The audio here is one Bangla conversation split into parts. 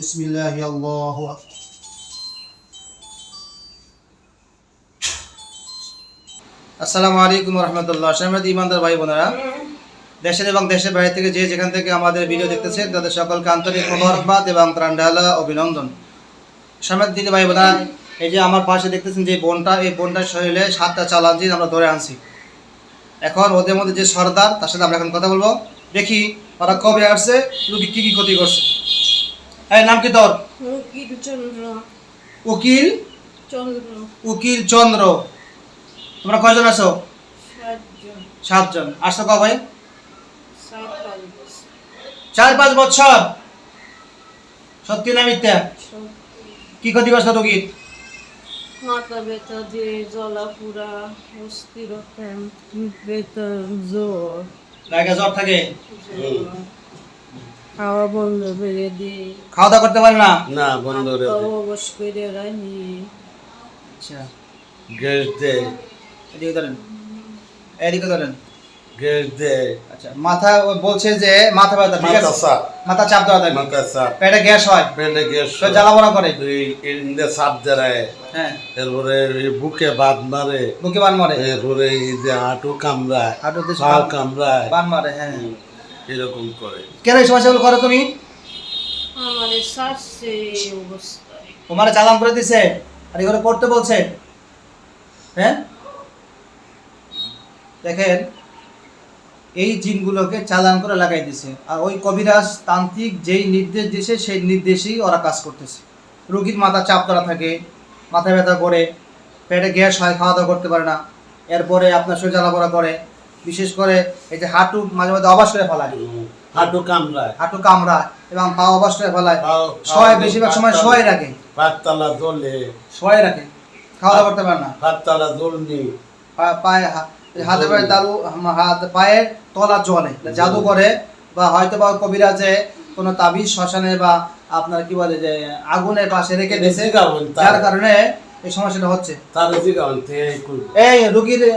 বিসমিল্লাহ আল্লাহ আসসালামু আলাইকুম রহমতুল্লাহ সহমদ ইমানদার ভাই বোনেরা দেশের এবং দেশের বাইরে থেকে যে যেখান থেকে আমাদের ভিডিও দেখতেছে তাদের সকলকে আন্তরিক মোবারকবাদ এবং ত্রান্ডালা অভিনন্দন। সহমদ দিদি ভাই বোনেরা এই যে আমার পাশে দেখতেছেন যে বোনটা, এই বোনটার শরীরে সাতটা চালান আমরা ধরে আনছি। এখন ওদের মধ্যে যে সর্দার, তার সাথে আমরা এখন কথা বলব। দেখি ওরা কবে আসছে রুগী কী কী ক্ষতি করছে। এই নাম কি তোর? উকিল চন্দ্র। উকিল? চন্দ্র। উকিল চন্দ্র। তোমরা কয়জন আছো? সাতজন। আসছো সাত পাঁচ চার পাঁচ বছর? সত্যি না মিথ্যা? কি করছ রুগীর মাথা ব্যথা দিয়ে জ্বলা পুরা অস্থিরতা জ্বর। গায়ে জ্বর থাকে। খাওয়া বন্ধ করে দিই খাওয়া দাওয়া করতে পারে না? না বন্ধ রে অবশ করে রাখি আচ্ছা। গ্যাস দে। এদিকে ধরেন। এদিকে ধরেন। গ্যাস দে। আচ্ছা মাথা ও বলছে যে মাথা ব্যথা ঠিক আছে? মাথা চাপ দেওয়া থাকে মাথা সাপ পেটে গ্যাস হয়। পেটে গ্যাস তো জ্বালা পোড়া করে। এই ইন্দে সাপ দাঁড়ায় হ্যাঁ। এরপরে বুকে বাদ মারে। বুকে বান মারে। এরপরে এই যে হাঁটু কামড়ায়। হাঁটুতে পা কামড়ায়। বান মারে হ্যাঁ। এরকম করে। কেন এই সমস্যাগুলো করো তুমি? আমার শ্বাসে অবস্থায় তোমার চালান করে দিছে আর এগুলো করতে বলছে। হ্যাঁ? দেখেন এই জিনগুলোকে চালান করে লাগাই দিছে। আর ওই কবিরাজ তান্ত্রিক যেই নির্দেশ দিছে সেই নির্দেশেই ওরা কাজ করতেছে। রুগীর মাথা চাপ ধরা থাকে মাথা ব্যথা করে পেটে গ্যাস হয় খাওয়া দাওয়া করতে পারে না। এরপরে আপনার শরীর জ্বালাপোড়া করে বিশেষ করে এই যে হাঁটু মাঝে মাঝে অবাস করে ফেলায় হাঁটু কামড়ায়। হাঁটু কামড়ায় এবং পা অবাস করে ফেলায়। শোয় বেশিরভাগ সময় শোয় রাখে। পাততলা জ্বলে শোয় রাখে। খাওয়া দাওয়া করতে পারে না। পাততলা পা- পায়ে হাতে পায়ে হাম- হাত পায়ে তলা জলে জাদু করে বা হয়তো বা কবিরাজে কোনো তাবিজ শ্মশানে বা আপনার কি বলে যে আগুনের পাশে রেখে দিয়েছে। যার কারণে এই সমস্যাটা হচ্ছে। তার। এই রুগীর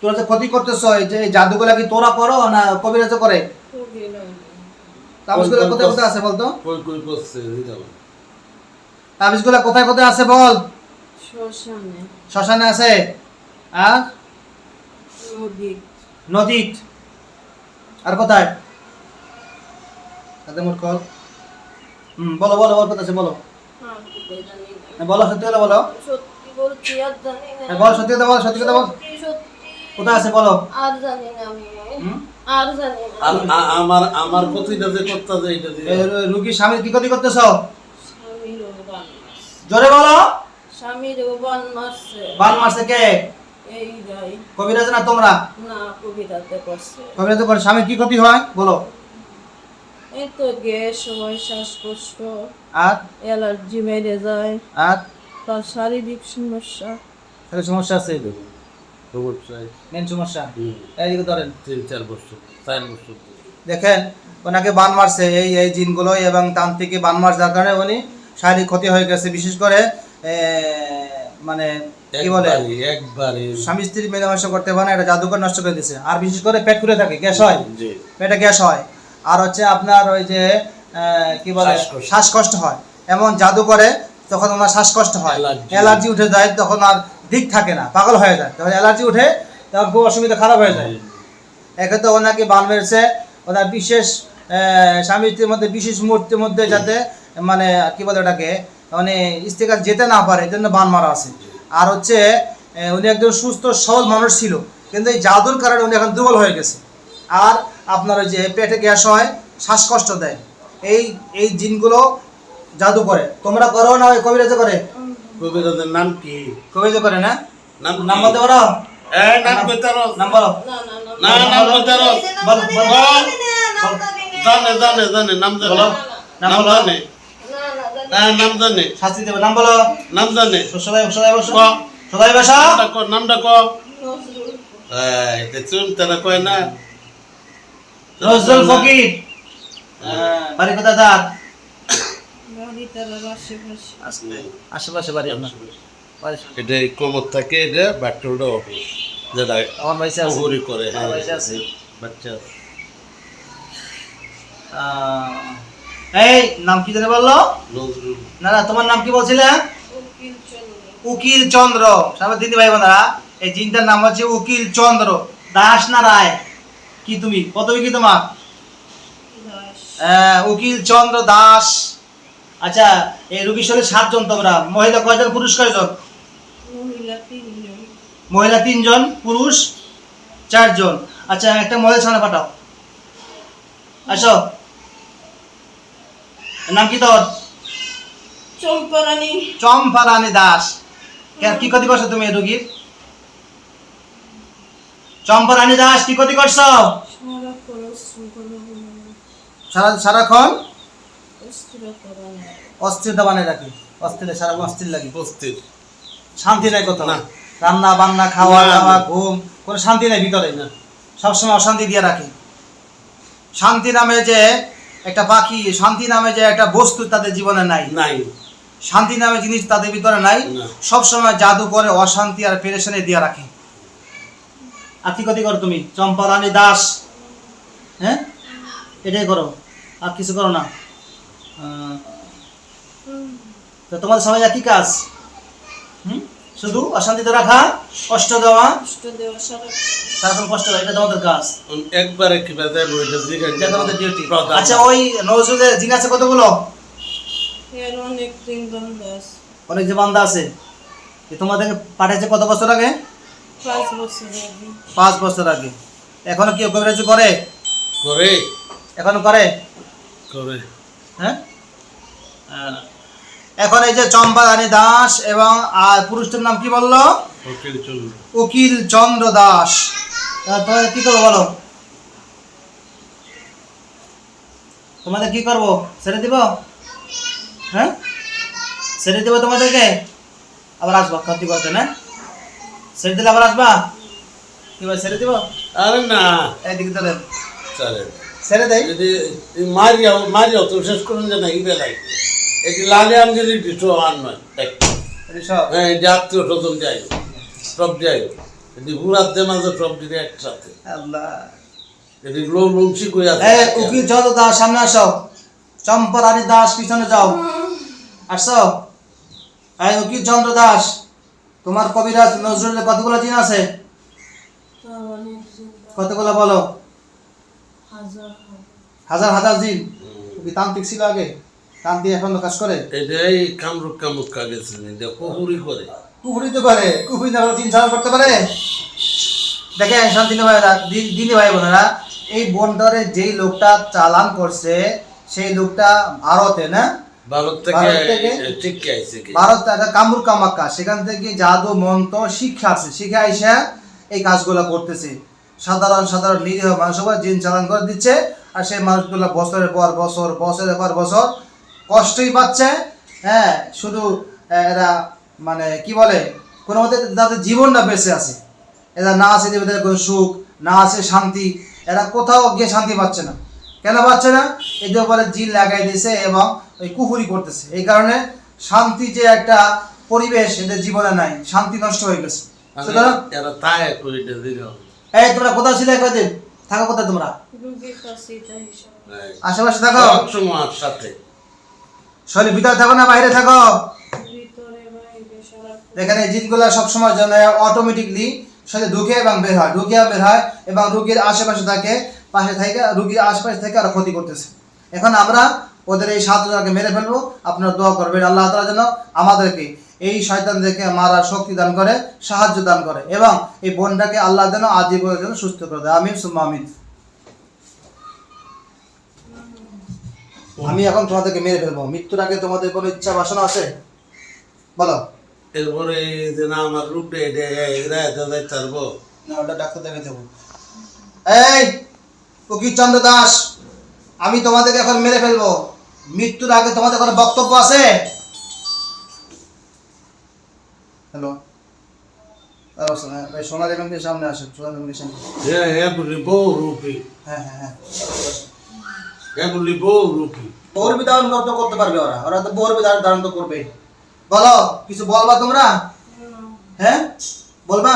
তোরা যে ক্ষতি করতেছ এই যে জাদুগুলা কি তোরা করো না কবিরাজ করে। তাবিজগুলো কোথায় কোথায় আছে বলতো? তাবিজগুলা কোথায় কোথায় আছে বল? শ্মশানে। শ্মশানে আছে? আর নদী নদীত। আর কোথায়? তাদের মোট কল হুম বলো বলো বলো কোথায় আছে বলো। বলো সত্যি কথা বলো। সত্যি বলছি আর জানি না। হ্যাঁ, বলো সত্যি কথা বলো সত্যি কথা বল। কোথায় আছে বলো? আর জানি না আমি। হুম? আর জানি না। আমার আমার প্রতিটা যে করতে যে এটা দিয়ে এই রু- কি ক্ষতি করতেছ? স্বামীর বান মারছে। জোরে বলো। স্বামীর বান মারছে। বান মারছে কে? এই গাই কবিরাজ না তোমরা? না কবিতাতে করছে। কবিরাজ করে স্বামীর কি ক্ষতি হয়? বলো। এই তো গ্যাস হয় শ্বাসকষ্ট আর? অ্যালার্জি যায় আর? তার শারীরিক সমস্যা। তাহলে সমস্যা আছে মেন সমস্যা এইদিকে ধরেন। তিন চার বছর চার বছর। দেখেন ওনাকে বান মারছে এই এই জিনগুলো এবং তান্ত্রিকে বান মার যার কারণে উনি শারীরিক ক্ষতি হয়ে গেছে। বিশেষ করে মানে কি বলে? একবারে স্বামী স্ত্রী মেলামেশা করতে পারে না এটা জাদুকর নষ্ট করে দিছে। আর বিশেষ করে পেট ফুলে থাকে গ্যাস হয়। পেটে গ্যাস হয়। আর হচ্ছে আপনার ওই যে কি বলে? শ্বাসকষ্ট। হয়। এমন জাদু করে তখন ওনার শ্বাসকষ্ট হয়। অ্যালার্জি উঠে যায় তখন আর দিক থাকে না, পাগল হয়ে যায়। তখন অ্যালার্জি উঠে তখন খুব অসুবিধা খারাপ হয়ে যায়। এক্ষেত্রে ওনাকে বান মেরেছে, ওনার বিশেষ স্বামী স্ত্রীর মধ্যে, বিশেষ মুহূর্তের মধ্যে যাতে মানে কি বলে ওটাকে মানে কাছে যেতে না পারে এই জন্য বান মারা আছে। আর হচ্ছে উনি একজন সুস্থ, সবল মানুষ ছিল, কিন্তু এই জাদুর কারণে উনি এখন দুর্বল হয়ে গেছে। আর আপনার ওই যে পেটে গ্যাস হয়, শ্বাসকষ্ট দেয়। এই এই জিনগুলো জাদু করে। তোমরা করো না ওই কবিরাজে করে। কবিরাজের নাম কি? কবিরাজ করে না? নাম কি? নাম বলতে পারো? এ নাম বলো। না নাম কইতারো বলো। বলো জানে জানে জানে নাম জানে। বলো। নাম। জানে। না হ্যাঁ নাম জানে। শাস্তি দেবে। নাম বলো। নাম জানে। সবাই সবাই বসো। সবাই বসো। নামটা ক এই তে চুন তারা কয় না। নজরুল ফকির। বাড়ি কোথায় তার আশেপাশে বাড়ি আপনার? এটা কোমর থাকে এটা বাট্টুলটা অফিস যেটা আমার বাড়িতে আছে। পুকুরি করে আমার বাড়িতে আছে। বাচ্চা এই নাম কি জানে বলল? না না তোমার নাম কি বলছিলে? উকিল চন্দ্র। সামনে দিদি ভাই বোনেরা এই জিনটার নাম হচ্ছে উকিল চন্দ্র। দাস না রায়? কি তুমি? পদবী কি তোমার? আহ, উকিল চন্দ্র দাস। আচ্ছা এই রুগীর শরীরে সাতজন তোমরা মহিলা কয়জন পুরুষ কয়জন? মহিলা তিনজন। পুরুষ চারজন। আচ্ছা একটা মহিলা সামনে পাঠাও। আসো। নাম কি তোর? চম্পারানী। চম্পা রানী দাস। কে- কি ক্ষতি করছ তুমি রুগীর? চম্পা রানী দাস কি ক্ষতি করছ? সারাক্ষণ? অস্থিরতা বানিয়ে রাখি। অস্থির অস্থির লাগে। উপস্থিত শান্তি নাই কোথাও না। রান্না বান্না খাওয়া দাওয়া ঘুম কোনো শান্তি নাই ভিতরে না। সবসময় অশান্তি দিয়ে রাখি। শান্তি নামে যে একটা পাখি শান্তি নামে যে একটা বস্তু তাদের জীবনে নাই। নাই। শান্তি নামে জিনিস তাদের ভিতরে নাই। সবসময় জাদু করে অশান্তি আর পেরেশানি দিয়ে রাখে। আর কি ক্ষতি করো তুমি? চম্পা রানী দাস। হ্যাঁ? এটাই করো। আর কিছু করো না। তো তোমাদের সবাই একই কাজ? হুম? শুধু অশান্তিতে রাখা কষ্ট দেওয়া? কষ্ট সারাক্ষণ কষ্ট দেওয়া এটা তোমাদের কাজ। একবারে এটা তোমাদের ডিউটি আচ্ছা ওই নজরুলের জিন আছে কতগুলো? অনেক দিন বন্ধ আছে। অনেক যে বান্দা আছে। এ তোমাদেরকে পাঠিয়েছে কত বছর আগে? পাঁচ বছর আগে। এখনও কি করে। এখনও করে? করে। হ্যাঁ? এখন এই যে চম্পা রানী দাস এবং আর পুরুষটার নাম কি বলল? উকিল চন্দ্র। দাস। তোমাদের কি করব বলো? তোমাদের কি করব? ছেড়ে দিব? হ্যাঁ? ছেড়ে দিব তোমাদেরকে? আবার আসবা ক্ষতি করতে না? ছেড়ে দিলে আবার আসবা? কি বল ছেড়ে দিব? আরে না। এইদিকে তো দেন। চলে ছেড়ে দেয় যদি মারিয়াও মারিয়াও তো শেষ করুন যে না ইবে লাগে এটি লালে দিত আর নয় সব। হ্যাঁ এটি আত্মীয় স্বজন যাই সব যাই এটি হুরাতে মাঝে সব দিকে একসাথে। আল্লাহ। এটি লো লুচি কই আছে উকিল চন্দ্র দাস সামনে আসো। দাস পিছনে যাও। আসো। এই উকিল চন্দ্র দাস তোমার কবিরাজ নজরুলের কতগুলো জিন আছে? কতগুলো বলো? হাজার হাজার জিন? কি তান্ত্রিক ছিল আগে? তান্ত্রিক এখন কাজ করে? এটাই কামরুক কামুক কাগেছে এটা কুহুরি করে। কুহুরি তো করে। কুহুরি না জিন ছাড়া করতে পারে? দেখেন শান্তি ভাই দিদি ভাই বোনেরা এই বন্ডারে যেই লোকটা চালান করছে সেই লোকটা ভারতে না? ভারত থেকে ভারত থেকে? আইছে কি? ভারত একটা কামরুক কামাক্কা। সেখান থেকে জাদু মন্ত্র শিক্ষা আছে। শিখে আইসা এই কাজগুলো করতেছে। সাধারণ সাধারণ নিরীহ মানুষ জিন চালান করে দিচ্ছে আর সেই মানুষগুলো বছরের পর বছর বছরের পর বছর কষ্টই পাচ্ছে হ্যাঁ শুধু এরা মানে কি বলে কোনো মতে তাদের জীবনটা বেঁচে আছে। এরা না আছে দেবতাদের কোনো সুখ না আছে শান্তি এরা কোথাও গিয়ে শান্তি পাচ্ছে না। কেন পাচ্ছে না? এদের উপরে জিন লাগাই দিয়েছে এবং ওই কুহুরি করতেছে। এই কারণে শান্তি যে একটা পরিবেশ এদের জীবনে নাই শান্তি নষ্ট হয়ে গেছে। সুতরাং এই তোমরা কোথাও ছিল কদিন থাকো কোথায় তোমরা? হিসাব আশেপাশে থাকো। সময় সাথে। শরীর ভিতরে থাকো না বাইরে থাকো? এখানে এই জিনগুলো সবসময় যেন অটোমেটিকলি সাথে ঢুকে এবং বের হয় ঢুকে বের হয় এবং রুগীর আশেপাশে থাকে পাশে থেকে রুগীর আশেপাশে থেকে আরও ক্ষতি করতেছে। এখন আমরা ওদের এই সাতজনকে মেরে ফেলব আপনারা দোয়া করবেন। আল্লাহ তালা যেন আমাদেরকে এই শয়তানদেরকে মারার শক্তি দান করে সাহায্য দান করে এবং এই বোনটাকে আল্লাহ যেন আজীবনের জন্য সুস্থ করে দেয়। আমিন সুম্মা আমিন। আমি এখন তোমাদেরকে মেরে ফেলব। মৃত্যুর আগে তোমাদের কোনো ইচ্ছা বাসনা আছে? বলো। এরপরে যে না আমার রূপটা এটা এরা যাইতে পারব। না ওটা ডাক্তার দেখে দেবো এই ফকির চন্দ্র দাস আমি তোমাদেরকে এখন মেরে ফেলব। মৃত্যুর আগে তোমাদের কোনো বক্তব্য আছে? হ্যালো ভাই সোনার এমএমকে সামনে আসেন সোনার এমএমকে সামনে হ্যাঁ হ্যাঁ বলি বউ রূপী হ্যাঁ হ্যাঁ হ্যাঁ হ্যাঁ বলি বউ রূপী বোর বিধান তো করতে পারবে ওরা ওরা তো বোর বিধান ধারণ তো করবে বলো কিছু বলবা তোমরা হ্যাঁ বলবা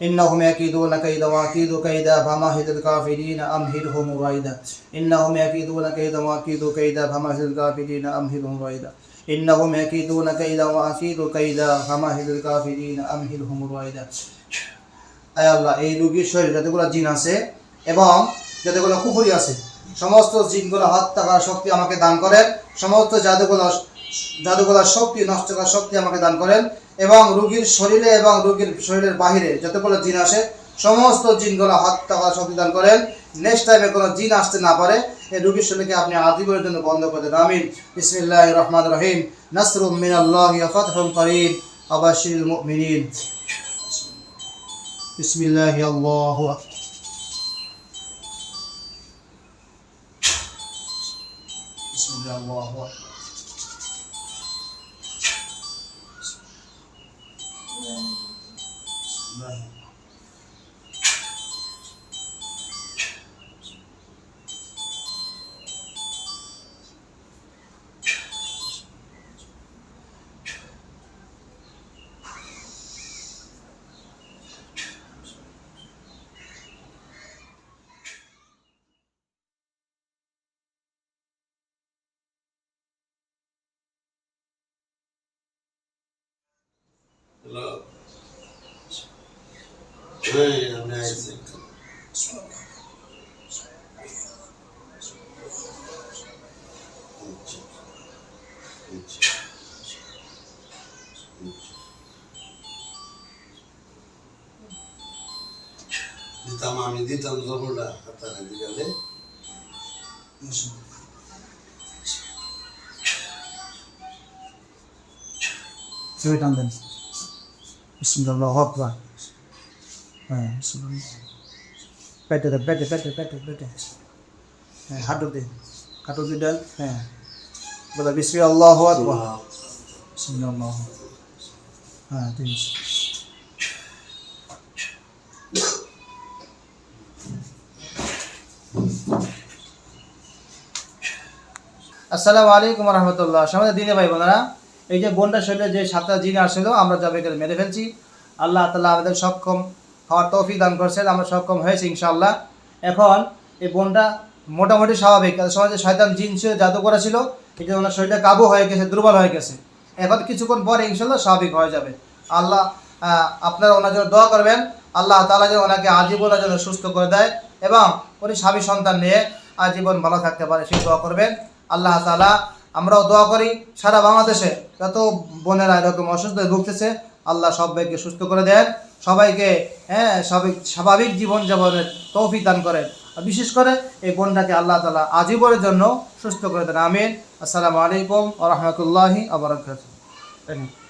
إنهم يكيدون كيدا وأكيد كيدا فمهل الكافرين أمهلهم رويدا إنهم يكيدون كيدا وأكيد كيدا فمهل الكافرين أمهلهم رويدا إنهم يكيدون كيدا وأكيد كيدا فمهل الكافرين أمهلهم رويدا আয় আল্লাহ এই রোগীর শরীরে যতগুলো জিন আছে এবং যতগুলো কুফুরি আছে সমস্ত জিনগুলো হত্যা করার শক্তি আমাকে দান করেন সমস্ত জাদুগুলো জাদুগুলোর শক্তি নষ্ট করার শক্তি আমাকে দান করেন এবং রোগীর শরীরে এবং রোগীর শরীরের বাহিরে যতগুলো জিন আসে সমস্ত জিনগুলো হত্যা করার শক্তি দান করেন নেক্সট টাইমে কোনো জিন আসতে না পারে এই রোগীর শরীরকে আপনি আদিবের জন্য বন্ধ করে দেন আমিন বিসমিল্লাহ রহমান রহিম নাসরুম মিনাল্লাহ ফাতহুম করিম আবাশিরুল মুমিনিন بسم الله الله أكبر بسم الله الله أكبر হ্যাঁ আমি আইছি আচ্ছা, আচ্ছা, আচ্ছা। দিতাম আমি দিতাম জবরটা হাতারে দিগালে ছবি টান দেন বিসমুল্লাহ আকবার পেটে পেটে পেটে পেটে পেটে। হ্যাঁ আছে। আসসালামু আলাইকুম রহমতুল্লাহ। সমাজের দিনে ভাই বোনেরা, এই যে বোনটার শরীরে যে সাতটা জিন আসছিল, আমরা যাবে মেরে ফেলছি। আল্লাহ তালা আমাদের সক্ষম হওয়ার তৌফিক দান করছেন আমরা সক্ষম হয়েছি ইনশাল্লাহ এখন এই বোনটা মোটামুটি স্বাভাবিক। সমাজে শয়তান জিন ছিল জাদু করা ছিল এটা ওনার শরীরটা কাবু হয়ে গেছে, দুর্বল হয়ে গেছে। এখন কিছুক্ষণ পরে ইনশাল্লাহ স্বাভাবিক হয়ে যাবে। আল্লাহ আপনারা ওনার জন্য দোয়া করবেন। আল্লাহ তালা যেন ওনাকে আজীবনের জন্য সুস্থ করে দেয় এবং উনি স্বামী সন্তান নিয়ে আজীবন ভালো থাকতে পারে, সেই দোয়া করবেন। আল্লাহ তালা আমরাও দোয়া করি, সারা বাংলাদেশে যত বোনেরা এরকম অসুস্থ ভুগতেছে আল্লাহ সবাইকে সুস্থ করে দেন, সবাইকে হ্যাঁ স্বাভাবিক স্বাভাবিক জীবনযাপনের তৌফিক দান করেন। আর বিশেষ করে এই বোনটাকে আল্লাহ তালা আজীবনের জন্য সুস্থ করে দেন। আমিন। আসসালামু আলাইকুম আ রহমতুল্লাহি আবরকাত